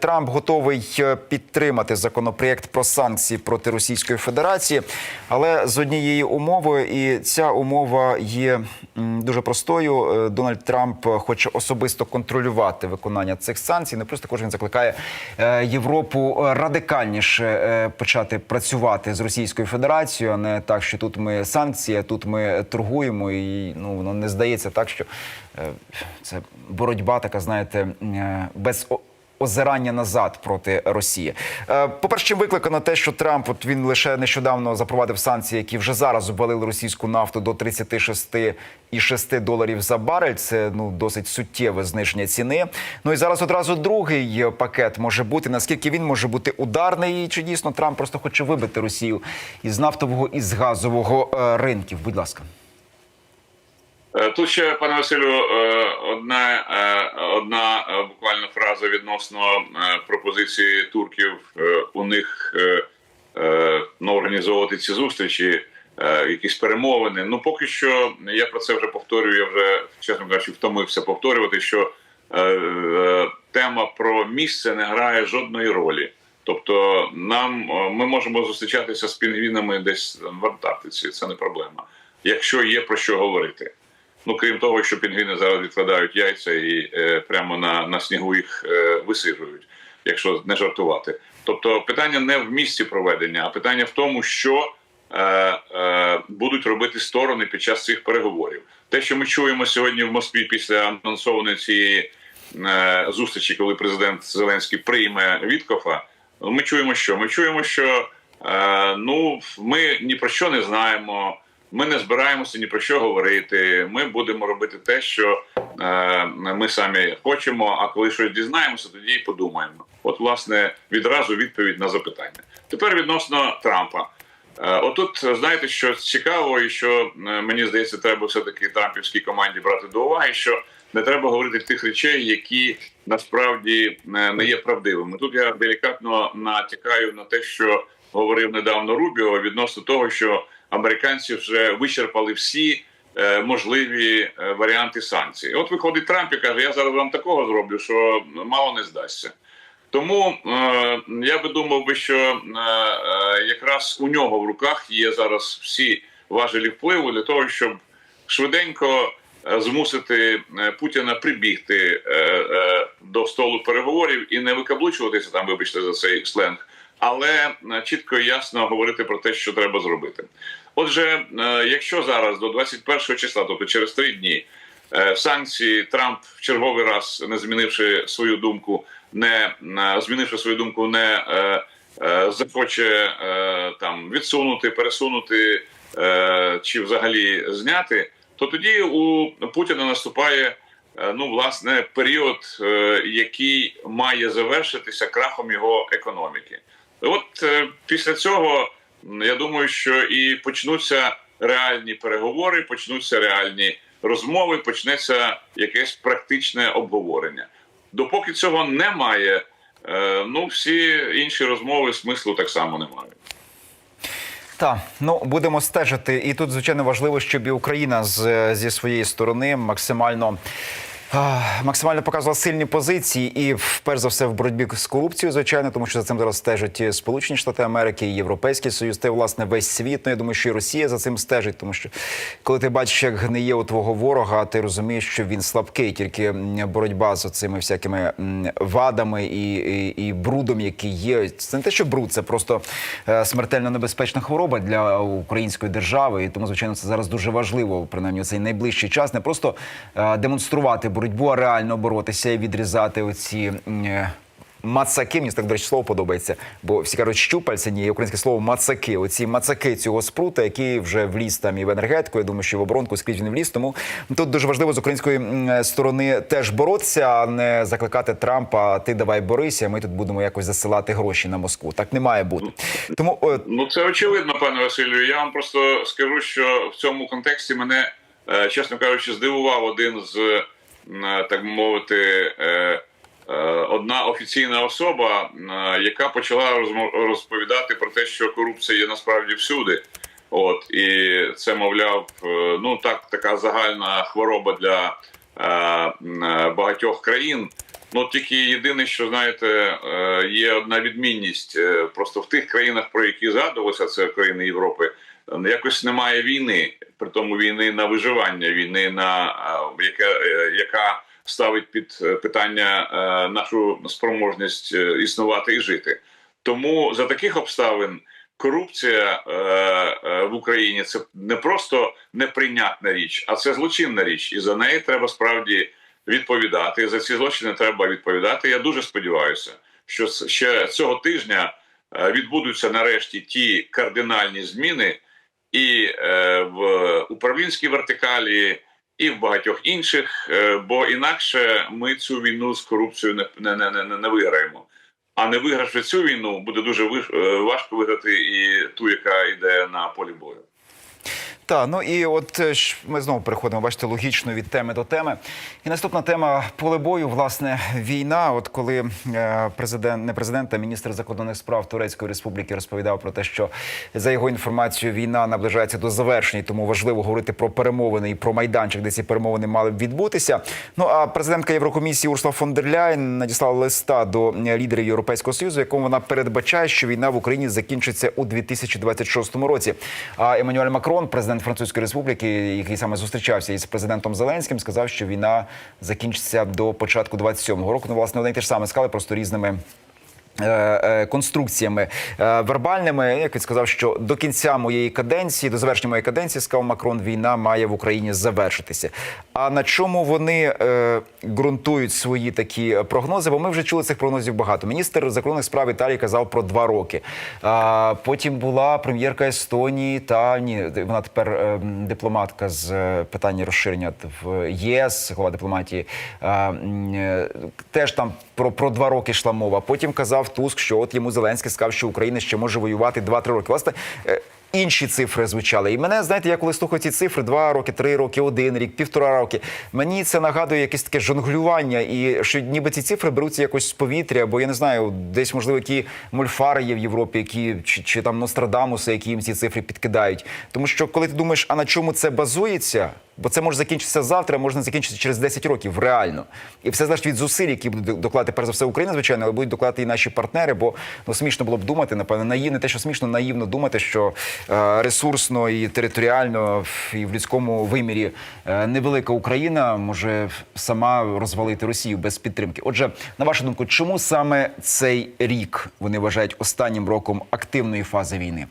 Трамп готовий е, підтримати законопроєкт про санкції проти Російської Федерації, але з однією умовою, і ця умова є дуже простою. Е, Дональд Трамп хоче особисто контролювати виконання цих санкцій. Не просто також він закликає е, Європу радикальніше почати працювати з Російською Федерацією, а не так, що тут ми санкції, а тут ми торгуємо, і ну воно не здається так, що це боротьба така, знаєте, без озирання назад проти Росії. Е, По-перше, чим викликано те, що Трамп от він лише нещодавно запровадив санкції, які вже зараз обвалили російську нафту до 36,6 доларів за барель. Це ну досить суттєве зниження ціни. Ну і зараз одразу другий пакет може бути. Наскільки він може бути ударний, чи дійсно Трамп просто хоче вибити Росію із нафтового і з газового е, ринків? Будь ласка. Е, Тут ще, пане Василю, е, одна, е, одна е, буквально фраза відносно пропозиції турків у них ну, організовувати ці зустрічі, якісь перемовини. Ну, поки що я про це вже повторюю. Я вже чесно кажучи, втомився повторювати, що тема про місце не грає жодної ролі. Тобто, нам ми можемо зустрічатися з пінгвінами десь в Антарктиці. Це не проблема, якщо є про що говорити. Ну, крім того, що пінгвіни зараз відкладають яйця і е, прямо на, на снігу їх е, висиджують, якщо не жартувати. Тобто, питання не в місці проведення, а питання в тому, що е, е, будуть робити сторони під час цих переговорів. Те, що ми чуємо сьогодні в Москві після анонсованої цієї е, зустрічі, коли президент Зеленський прийме Віткофа, ми чуємо, що ми чуємо, що е, ну ми ні про що не знаємо. Ми не збираємося ні про що говорити. Ми будемо робити те, що е, ми самі хочемо. А коли щось дізнаємося, тоді й подумаємо. От, власне, відразу відповідь на запитання. Тепер відносно Трампа. Е, Отут знаєте, що цікаво, і що е, мені здається, треба все таки трампівській команді брати до уваги, що не треба говорити тих речей, які насправді е, не є правдивими. Тут я делікатно натякаю на те, що говорив недавно Рубіо відносно того, що американці вже вичерпали всі е, можливі е, варіанти санкцій. От виходить Трамп і каже: Я зараз вам такого зроблю, що мало не здасться. Тому е, я би думав би, що е, е, якраз у нього в руках є зараз всі важелі впливу для того, щоб швиденько е, змусити е, Путіна прибігти е, е, до столу переговорів і не викаблучуватися там, вибачте за цей сленг, але е, чітко і ясно говорити про те, що треба зробити. Отже, е, якщо зараз до 21 числа, тобто через три дні, е, санкції Трамп в черговий раз, не змінивши свою думку, не змінивши свою думку, не захоче там відсунути, пересунути чи взагалі зняти, то тоді у Путіна наступає ну власне період, який має завершитися крахом його економіки. От е, після цього я думаю, що і почнуться реальні переговори, почнуться реальні розмови, почнеться якесь практичне обговорення. Допоки цього немає, е, ну всі інші розмови смислу так само не мають. Так, ну будемо стежити. І тут звичайно важливо, щоб і Україна з зі своєї сторони максимально. Максимально показувала сильні позиції, і перш за все в боротьбі з корупцією, звичайно, тому що за цим зараз стежать Сполучені Штати Америки, і Європейський Союз, та власне весь світ. Ну я думаю, що і Росія за цим стежить, тому що коли ти бачиш, як гниє у твого ворога, ти розумієш, що він слабкий, тільки боротьба з цими всякими вадами і, і, і брудом, який є. Це не те, що бруд, це просто е, смертельно небезпечна хвороба для української держави. І тому, звичайно, це зараз дуже важливо, принаймні цей найближчий час, не просто е, демонструвати боротьбу, а реально боротися і відрізати оці. е, Мацаки, мені так, до речі, слово подобається, бо всі кажуть щупальця, ні, українське слово мацаки. Оці мацаки цього спрута, який вже вліз там і в енергетику. Я думаю, що в оборонку скрізь він вліз. Тому тут дуже важливо з української сторони теж боротися, а не закликати Трампа. Ти давай борися. Ми тут будемо якось засилати гроші на Москву. Так не має бути. Тому е, Ну це очевидно, пане Василю. Я вам просто скажу, що в цьому контексті мене, е, чесно кажучи, здивував один з е, так би мовити. е, е, Одна офіційна особа, е, яка почала розповідати про те, що корупція є насправді всюди. От і це, мовляв, е, ну так така загальна хвороба для е, е, багатьох країн. Ну тільки єдине, що знаєте, е, є одна відмінність. Е, Просто в тих країнах, про які згадувалося, це країни Європи, е, якось немає війни, при тому війни на виживання, війни на е, яка, е, яка ставить під е, питання нашу спроможність існувати і жити. Тому за таких обставин корупція в Україні це не просто неприйнятна річ, а це злочинна річ, і за неї треба справді відповідати. За ці злочини треба відповідати. Я дуже сподіваюся, що ще цього тижня відбудуться нарешті ті кардинальні зміни і е, в управлінській вертикалі, і в багатьох інших, е, бо інакше ми цю війну з корупцією не, не, не, не, виграємо. А не вигравши цю війну, буде дуже е, важко виграти і ту, яка йде на полі бою. Так, ну і от е, ми знову переходимо, бачите, логічно від теми до теми. І наступна тема поле бою, власне, війна. От коли е, президент, не президент, а міністр закордонних справ Турецької республіки розповідав про те, що за його інформацією війна наближається до завершення, тому важливо говорити про перемовини і про майданчик, де ці перемовини мали б відбутися. Ну а президентка Єврокомісії Урсула фон дер Ляйн надіслала листа до е, лідерів Європейського союзу, якому вона передбачає, що війна в Україні закінчиться у 2026 році. А Еммануель Макрон, президент Французької республіки, який саме зустрічався із президентом Зеленським, сказав, що війна закінчиться до початку 27-го року. Ну, власне, вони те ж саме сказали, просто різними. Е, е, Конструкціями е, вербальними, як він сказав, що до кінця моєї каденції, до завершення моєї каденції, сказав Макрон, війна має в Україні завершитися. А на чому вони е, ґрунтують свої такі прогнози? Бо ми вже чули цих прогнозів багато. Міністр закордонних справ Італії казав про два роки. А потім була прем'єрка Естонії та ні, вона тепер е, дипломатка з е, питання розширення в ЄС, голова дипломатії. М, е, теж там про, про два роки йшла мова. Потім казав Туск, що от йому Зеленський сказав, що Україна ще може воювати 2-3 роки. Власне. Інші цифри звучали, і мене знаєте, я коли слухаю ці цифри: два роки, три роки, один рік, півтора роки. Мені це нагадує якесь таке жонглювання, і що ніби ці цифри беруться якось з повітря, бо я не знаю, десь можливо які мульфари є в Європі, які чи, чи там Нострадамуси, які їм ці цифри підкидають. Тому що коли ти думаєш, а на чому це базується? Бо це може закінчитися завтра, можна закінчитися через 10 років, реально. І все залежить від зусиль, які буде докладати перш за все Україна, звичайно, але будуть докладати і наші партнери. Бо ну смішно було б думати, напевно, наїв, не те, що смішно, наївно думати, що ресурсно і територіально і в людському вимірі е, невелика Україна може сама розвалити Росію без підтримки. Отже, на вашу думку, чому саме цей рік вони вважають останнім роком активної фази війни?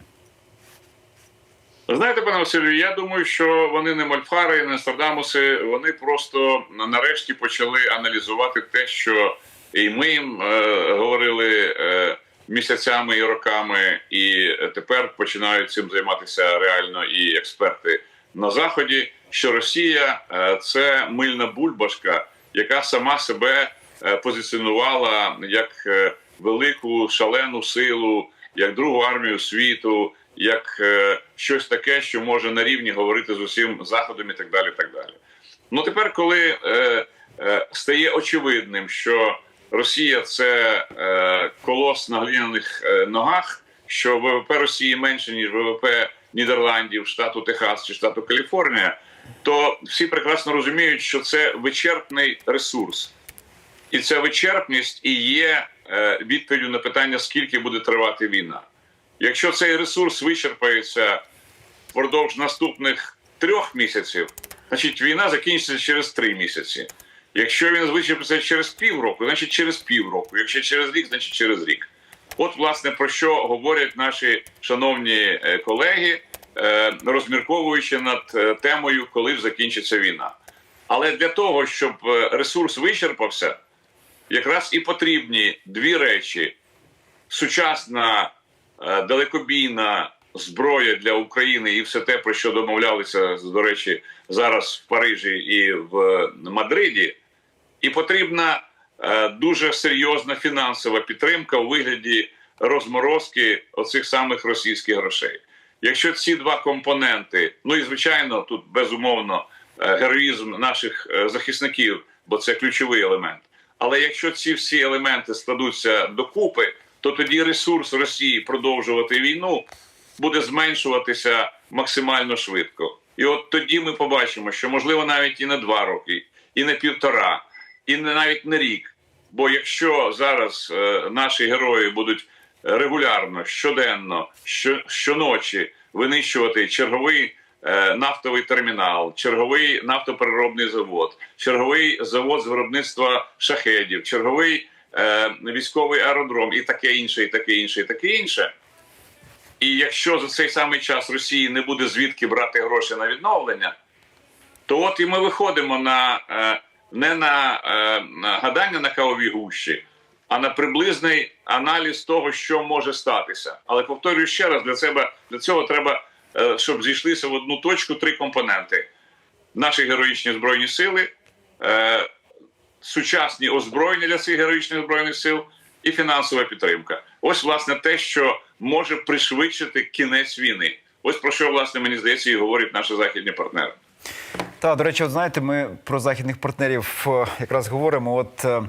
Знаєте, пане Василю, я думаю, що вони не мольфари, не Нострадамуси, вони просто нарешті почали аналізувати те, що і ми їм е, говорили е, місяцями і роками, і тепер починають цим займатися реально і експерти на заході. Що Росія е, це мильна бульбашка, яка сама себе е, позиціонувала як е, велику шалену силу, як другу армію світу, як е, щось таке, що може на рівні говорити з усім заходом і так далі. так далі. Ну тепер, коли е, е, стає очевидним, що Росія це е, колос на глиняних е, ногах, що ВВП Росії менше ніж ВВП Нідерландів, штату Техас чи штату Каліфорнія, то всі прекрасно розуміють, що це вичерпний ресурс, і ця вичерпність і є е, відповіддю на питання, скільки буде тривати війна. Якщо цей ресурс вичерпається впродовж наступних трьох місяців, значить війна закінчиться через три місяці. Якщо він вичерпається через півроку, значить через півроку. Якщо через рік, значить через рік. От, власне, про що говорять наші шановні е, колеги, е, розмірковуючи над е, темою, коли закінчиться війна. Але для того, щоб ресурс вичерпався, якраз і потрібні дві речі: сучасна далекобійна зброя для України і все те, про що домовлялися, до речі, зараз в Парижі і в Мадриді, і потрібна е, дуже серйозна фінансова підтримка у вигляді розморозки оцих самих російських грошей. Якщо ці два компоненти, ну і звичайно, тут безумовно е, героїзм наших е, захисників, бо це ключовий елемент. Але якщо ці всі елементи складуться докупи, то тоді ресурс Росії продовжувати війну буде зменшуватися максимально швидко. І от тоді ми побачимо, що можливо навіть і не два роки, і не півтора, і не навіть не рік Бо якщо зараз е, наші герої будуть регулярно, щоденно, що, щоночі винищувати черговий е, нафтовий термінал, черговий нафтопереробний завод, черговий завод з виробництва шахедів, черговий е, військовий аеродром і таке інше, і таке інше, і таке інше. І якщо за цей самий час Росії не буде звідки брати гроші на відновлення, то от і ми виходимо на е, не на, е, гадання на кавовій гущі, а на приблизний аналіз того, що може статися. Але повторюю ще раз: для себе для цього треба, е, щоб зійшлися в одну точку три компоненти: наші героїчні збройні сили, е, сучасні озброєння для цих героїчних збройних сил і фінансова підтримка. Ось власне те, що може пришвидшити кінець війни. Ось про що власне мені здається і говорять наші західні партнери. Та до речі, от знаєте, ми про західних партнерів е, якраз говоримо. От е,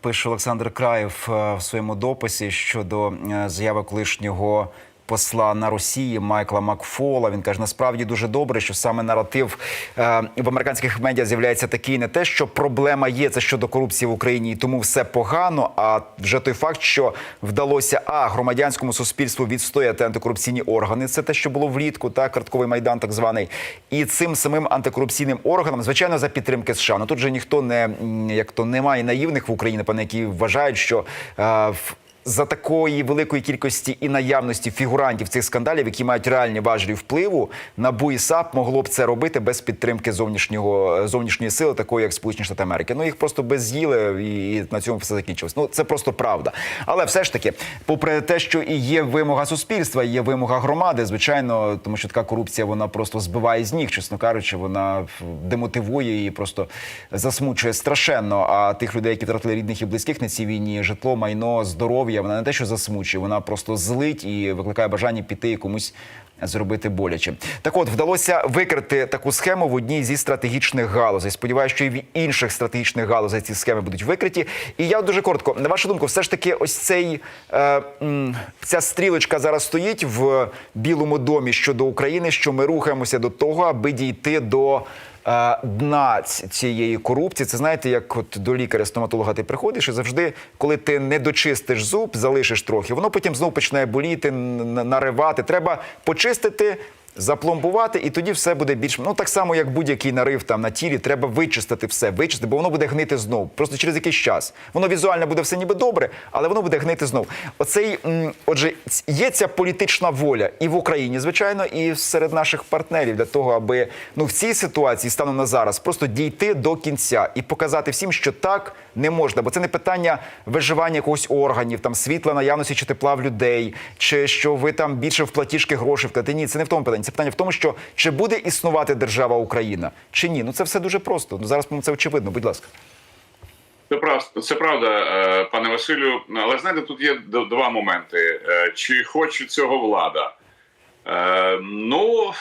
пише Олександр Краєв е, в своєму дописі щодо заяви колишнього. Посла на Росії Майкла Макфола він каже: насправді дуже добре, що саме наратив е, в американських медіа з'являється такий, не те, що проблема є це щодо корупції в Україні, і тому все погано. А вже той факт, що вдалося а громадянському суспільству відстояти антикорупційні органи. Це те, що було влітку, та картковий майдан, так званий, і цим самим антикорупційним органам, звичайно, за підтримки США. Ну тут же ніхто не як то немає наївних в Україні, пане, які вважають, що е, в за такої великої кількості і наявності фігурантів цих скандалів, які мають реальні важелі впливу, НАБУ і САП могло б це робити без підтримки зовнішнього зовнішньої сили, такої як Сполучені Штати Америки. Ну їх просто без'їли, і, і на цьому все закінчилось. Ну це просто правда. Але все ж таки, попри те, що і є вимога суспільства, є вимога громади, звичайно, тому що така корупція вона просто збиває з ніг, чесно кажучи, вона демотивує і просто засмучує страшенно. А тих людей, які втратили рідних і близьких на цій війні, житло, майно, здоров'я, вона не те, що засмучує, вона просто злить і викликає бажання піти і комусь зробити боляче. Так от вдалося викрити таку схему в одній зі стратегічних галузей. Сподіваюся, що і в інших стратегічних галузей ці схеми будуть викриті. І я дуже коротко, на вашу думку, все ж таки, ось цей е, ця стрілочка зараз стоїть в Білому домі щодо України, що ми рухаємося до того, аби дійти до. Дна цієї корупції, це знаєте, як от до лікаря-стоматолога ти приходиш, і завжди, коли ти не дочистиш зуб, залишиш трохи, воно потім знов починає боліти, наривати. Треба почистити, запломбувати, і тоді все буде більш ну так само, як будь-який нарив там на тілі, треба вичистити все, вичистити, бо воно буде гнити знов. Просто через якийсь час. Воно візуально буде все ніби добре, але воно буде гнити знов. Оцей, отже, є ця політична воля і в Україні, звичайно, і серед наших партнерів для того, аби ну в цій ситуації станом на зараз просто дійти до кінця і показати всім, що так не можна, бо це не питання виживання якогось органів, там світла, наявності чи тепла в людей, чи що ви там більше в платіжки грошей вкладете. Ні, це не в тому питанні. Це питання в тому, що чи буде існувати держава Україна, чи ні. Ну це все дуже просто. Ну зараз це очевидно. Будь ласка. Це правда, це правда, е, пане Василю. Але знаєте, тут є два моменти. Е, Чи хоче цього влада? Е, Ну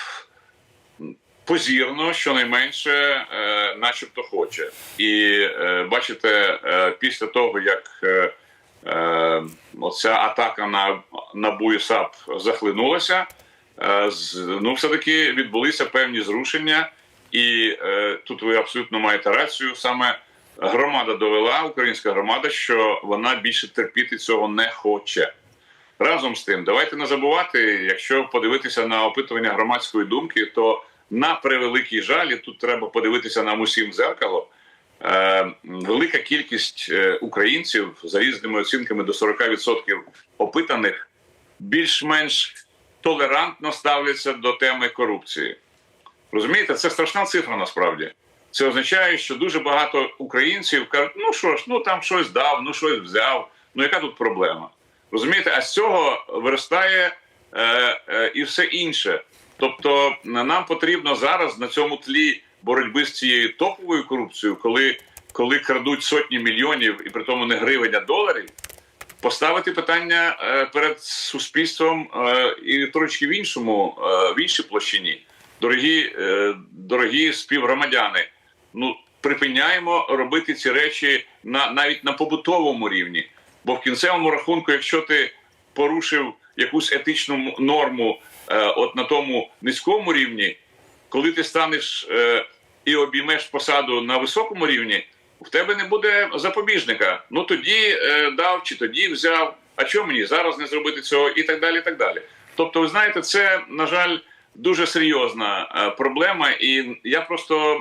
позірно, щонайменше, начебто хоче. І бачите, після того, як оця атака на, на БУІСАП захлинулася, ну, все-таки відбулися певні зрушення, і е, тут ви абсолютно маєте рацію. Саме громада довела, українська громада, що вона більше терпіти цього не хоче. Разом з тим, давайте не забувати, якщо подивитися на опитування громадської думки, то на превеликий жаль, і тут треба подивитися нам усім зеркало. Е, велика кількість е, українців за різними оцінками до 40% опитаних більш-менш толерантно ставляться до теми корупції. Розумієте, це страшна цифра насправді. Це означає, що дуже багато українців кажуть, ну що ж, ну там щось дав, ну щось взяв. Ну яка тут проблема? Розумієте, а з цього виростає е, е, і все інше. Тобто нам потрібно зараз на цьому тлі боротьби з цією топовою корупцією, коли, коли крадуть сотні мільйонів і при тому не гривень, а доларів, поставити питання е, перед суспільством е, і трошки в іншому, е, в іншій площині. Дорогі, дорогі співгромадяни, ну припиняємо робити ці речі на навіть на побутовому рівні. Бо в кінцевому рахунку, якщо ти порушив якусь етичну норму, от на тому низькому рівні, коли ти станеш і обіймеш посаду на високому рівні, в тебе не буде запобіжника. Ну тоді е, дав чи тоді взяв. А чому мені зараз не зробити цього? І так далі. і так далі. Тобто, ви знаєте, це на жаль дуже серйозна е, проблема, і я просто е,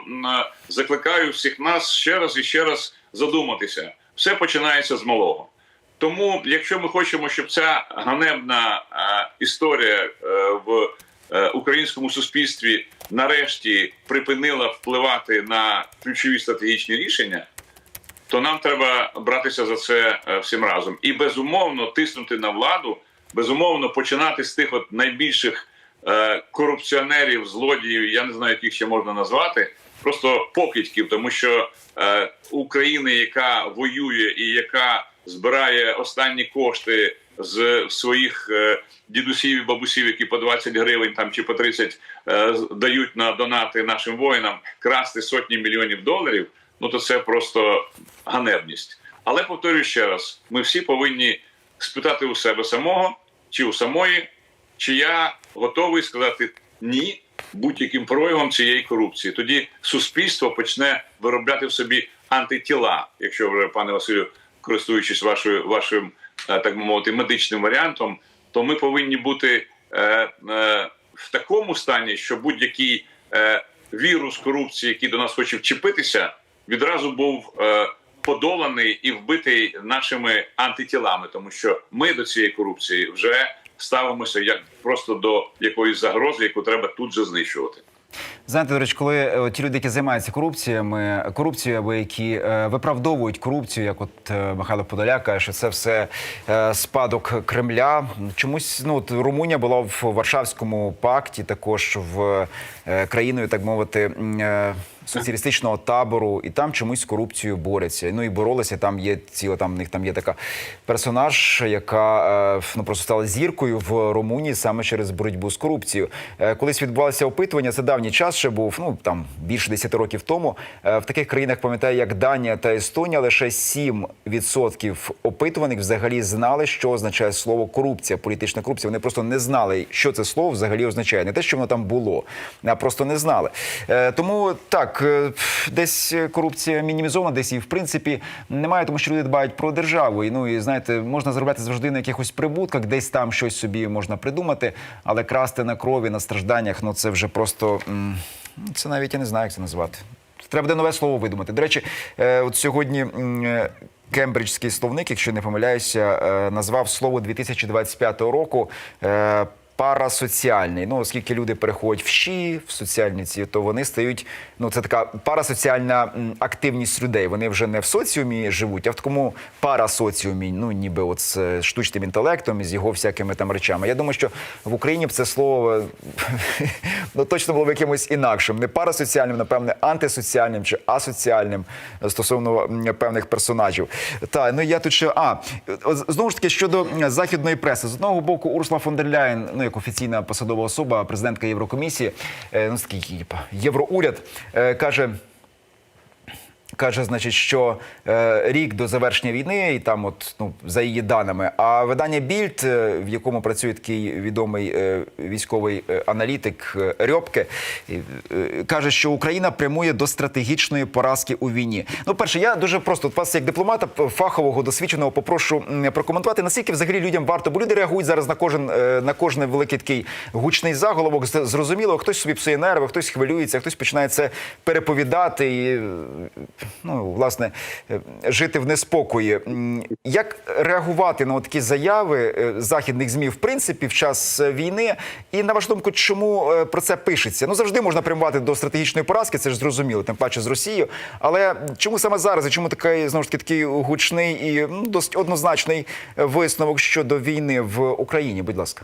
закликаю всіх нас ще раз і ще раз задуматися. Все починається з малого. Тому, якщо ми хочемо, щоб ця ганебна е, історія е, в українському суспільстві нарешті припинила впливати на ключові стратегічні рішення, то нам треба братися за це е, всім разом. І безумовно тиснути на владу, безумовно починати з тих от найбільших е, корупціонерів, злодіїв, я не знаю, яких ще можна назвати, просто покидьків, тому що е, України, яка воює і яка збирає останні кошти з своїх е, дідусів і бабусів, які по 20 гривень там чи по 30 е, дають на донати нашим воїнам, красти сотні мільйонів доларів. Ну то це просто ганебність. Але повторюю ще раз: ми всі повинні спитати у себе самого чи у самої, чи я готовий сказати ні будь-яким проявам цієї корупції. Тоді суспільство почне виробляти в собі антитіла, якщо вже пане Василю, користуючись вашою вашим так би мовити медичним варіантом, то ми повинні бути е, е, в такому стані, що будь-який е, вірус корупції, який до нас хоче вчепитися, відразу був е, подоланий і вбитий нашими антитілами, тому що ми до цієї корупції вже ставимося як просто до якоїсь загрози, яку треба тут же знищувати. Знаєте, до речі, коли о, ті люди, які займаються корупціями, корупцією або які е, виправдовують корупцію, як от е, Михайло Подоляк каже, що це все е, спадок Кремля. Чомусь ну от Румунія була в Варшавському пакті, також в е, країною, так мовити. е, Соціалістичного табору, і там чомусь з корупцією борються. Ну і боролися. Там є ціла там в них там є така персонаж, яка е, ну просто стала зіркою в Румунії саме через боротьбу з корупцією. Е, Колись відбувалося опитування. Це давній час ще був. Ну там більше 10 років тому. Е, В таких країнах пам'ятаю, як Данія та Естонія, лише 7% опитуваних взагалі знали, що означає слово корупція, політична корупція. Вони просто не знали, що це слово взагалі означає. Не те, що воно там було, а просто не знали. Тому так, е, десь корупція мінімізована, десь і в принципі немає, тому що люди дбають про державу. І ну і знаєте, можна заробляти завжди на якихось прибутках, десь там щось собі можна придумати, але красти на крові, на стражданнях, ну це вже просто це навіть я не знаю, як це назвати. Треба буде нове слово видумати. До речі, е, от сьогодні. е, Кембриджський словник, якщо не помиляюся, назвав слово 2025 року парасоціальний. Ну, оскільки люди переходять в ЩІ, в соціальні ці, то вони стають. Ну, це така парасоціальна активність людей. Вони вже не в соціумі живуть, а в такому парасоціумі, ну ніби от з е, штучним інтелектом, з його всякими там речами. Я думаю, що в Україні б це слово ну, точно було б якимось інакшим. Не парасоціальним, напевне, антисоціальним чи асоціальним е, стосовно певних персонажів. Та ну я тут ще а знову ж таки щодо західної преси. З одного боку, Урсула фон дер Ляєн, ну як офіційна посадова особа, президентка Єврокомісії, е, ну такий євроуряд, е, каже. Каже, значить, що е, рік до завершення війни, і там, от ну за її даними. А видання Більд, е, в якому працює такий відомий е, військовий е, аналітик е, Рьопке, е, каже, що Україна прямує до стратегічної поразки у війні. Ну, перше, я дуже просто от вас, як дипломата фахового, досвідченого, попрошу прокоментувати, наскільки взагалі людям варто, бо люди реагують зараз на кожен на кожний великий такий гучний заголовок. Зрозуміло, хтось собі псує нерви, хтось хвилюється, хтось починає це переповідати і ну, власне, е, жити в неспокої. Як реагувати на такі заяви е, західних змі в принципі в час е, війни? І на вашу думку, чому про це пишеться? Ну завжди можна прямувати до стратегічної поразки, це ж зрозуміло, тим паче з Росією. Але чому саме зараз? І чому такий знову ж таки такий гучний і ну, досить однозначний висновок щодо війни в Україні? Будь ласка.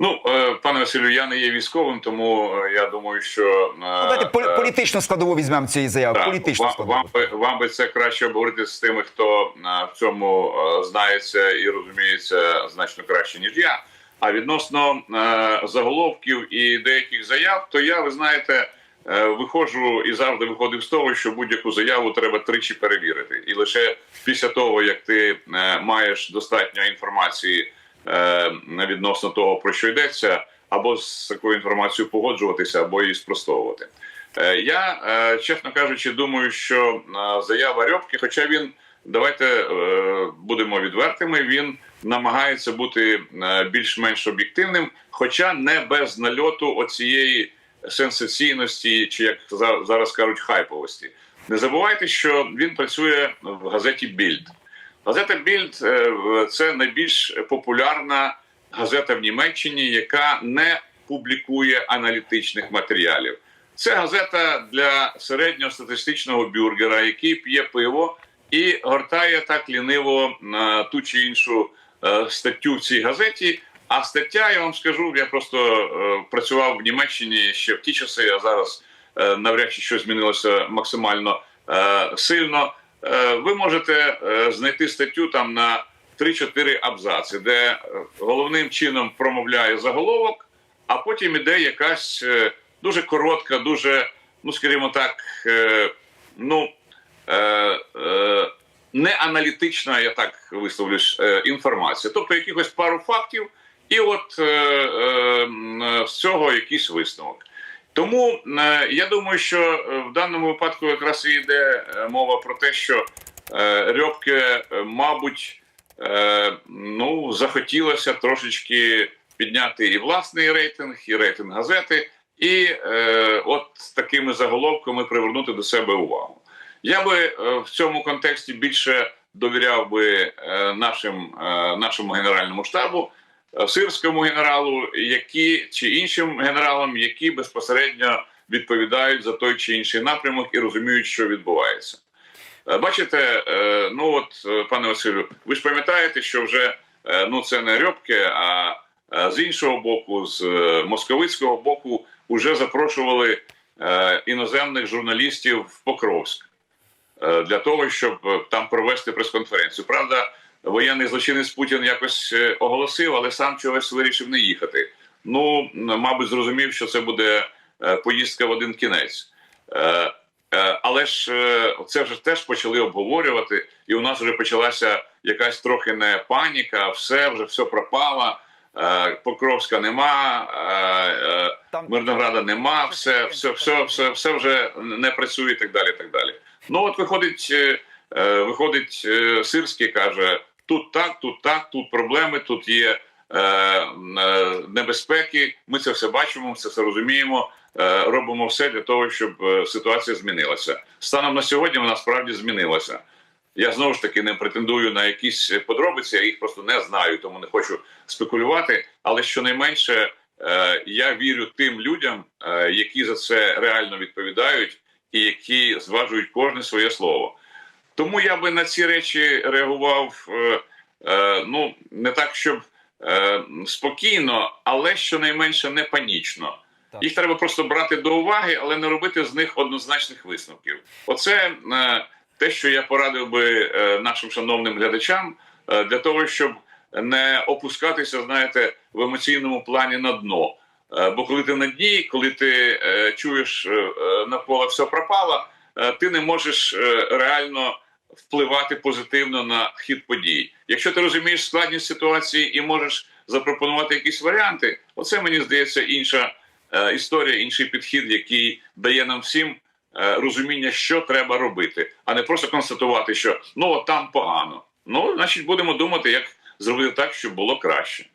Ну, е, пане Василю, я не є військовим, тому е, я думаю, що Ну, давайте е, полі- політичну складову візьмемо цієї заяви. Так, політичну вам, складову. вам, би, вам би це краще обговорити з тими, хто е, в цьому е, знається і розуміється значно краще, ніж я. А відносно е, заголовків і деяких заяв, то я, ви знаєте, е, виходжу і завжди виходив з того, що будь-яку заяву треба тричі перевірити. І лише після того, як ти е, маєш достатньо інформації е, відносно того, про що йдеться, або з такою інформацією погоджуватися, або її спростовувати. Е, Я, е, чесно кажучи, думаю, що е, заява Рьобки, хоча він, давайте е, будемо відвертими, він намагається бути е, більш-менш об'єктивним, хоча не без нальоту оцієї сенсаційності, чи як за- зараз кажуть, хайповості. Не забувайте, що він працює в газеті Більд. Газета Більд е, це найбільш популярна газета в Німеччині, яка не публікує аналітичних матеріалів. Це газета для середньостатистичного бюргера, який п'є пиво і гортає так ліниво на ту чи іншу е, статтю в цій газеті. А стаття, я вам скажу, я просто е, працював в Німеччині ще в ті часи, а зараз е, навряд чи щось змінилося максимально е, сильно. Е, ви можете е, знайти статтю там на 3-4 абзаци, де е, головним чином промовляє заголовок, а потім іде якась дуже коротка, дуже, ну скажімо так, ну не аналітична, я так висловлюсь, інформація. Тобто якихось пару фактів, і от з цього якийсь висновок. Тому е, я думаю, що е, в даному випадку якраз і йде е, мова про те, що е, Рьобке, е, мабуть, ну, захотілося трошечки підняти і власний рейтинг, і рейтинг газети, і от такими заголовками привернути до себе увагу. Я би в цьому контексті більше довіряв би нашим, нашому генеральному штабу, сирському генералу, які чи іншим генералам, які безпосередньо відповідають за той чи інший напрямок і розуміють, що відбувається. Е, Бачите, е, ну от, е, пане Василю, ви ж пам'ятаєте, що вже ну це не Рьобке, а з іншого боку, з московицького боку, вже запрошували іноземних журналістів в Покровськ для того, щоб там провести прес-конференцію. Правда, воєнний злочинець Путін якось е, оголосив, але сам чогось вирішив не їхати. Ну, мабуть, зрозумів, що це буде е, поїздка в один кінець. Е, Але ж це вже теж почали обговорювати, і у нас вже почалася якась трохи не паніка, все вже все пропало. Покровська нема, Мирнограда нема, все, все, все, все, все вже не працює і так далі. і Так далі. Ну от виходить, виходить Сирський каже: тут так, тут так, тут проблеми, тут є е, е, небезпеки. Ми це все бачимо, це все розуміємо. Е, робимо все для того, щоб е, ситуація змінилася. Станом на сьогодні вона справді змінилася. Я знову ж таки не претендую на якісь подробиці, я їх просто не знаю, тому не хочу спекулювати. Але щонайменше е, я вірю тим людям, е, які за це реально відповідають і які зважують кожне своє слово. Тому я би на ці речі реагував е, е, ну не так, щоб е, спокійно, але щонайменше не панічно. Так. Їх треба просто брати до уваги, але не робити з них однозначних висновків. Оце те, що я порадив би нашим шановним глядачам, для того, щоб не опускатися, знаєте, в емоційному плані на дно. Бо коли ти на дні, коли ти чуєш навколо все пропало, ти не можеш реально впливати позитивно на хід подій. Якщо ти розумієш складність ситуації і можеш запропонувати якісь варіанти, оце мені здається інша е, історія, інший підхід, який дає нам всім е, розуміння, що треба робити, а не просто констатувати, що ну там погано. Ну, значить, будемо думати, як зробити так, щоб було краще.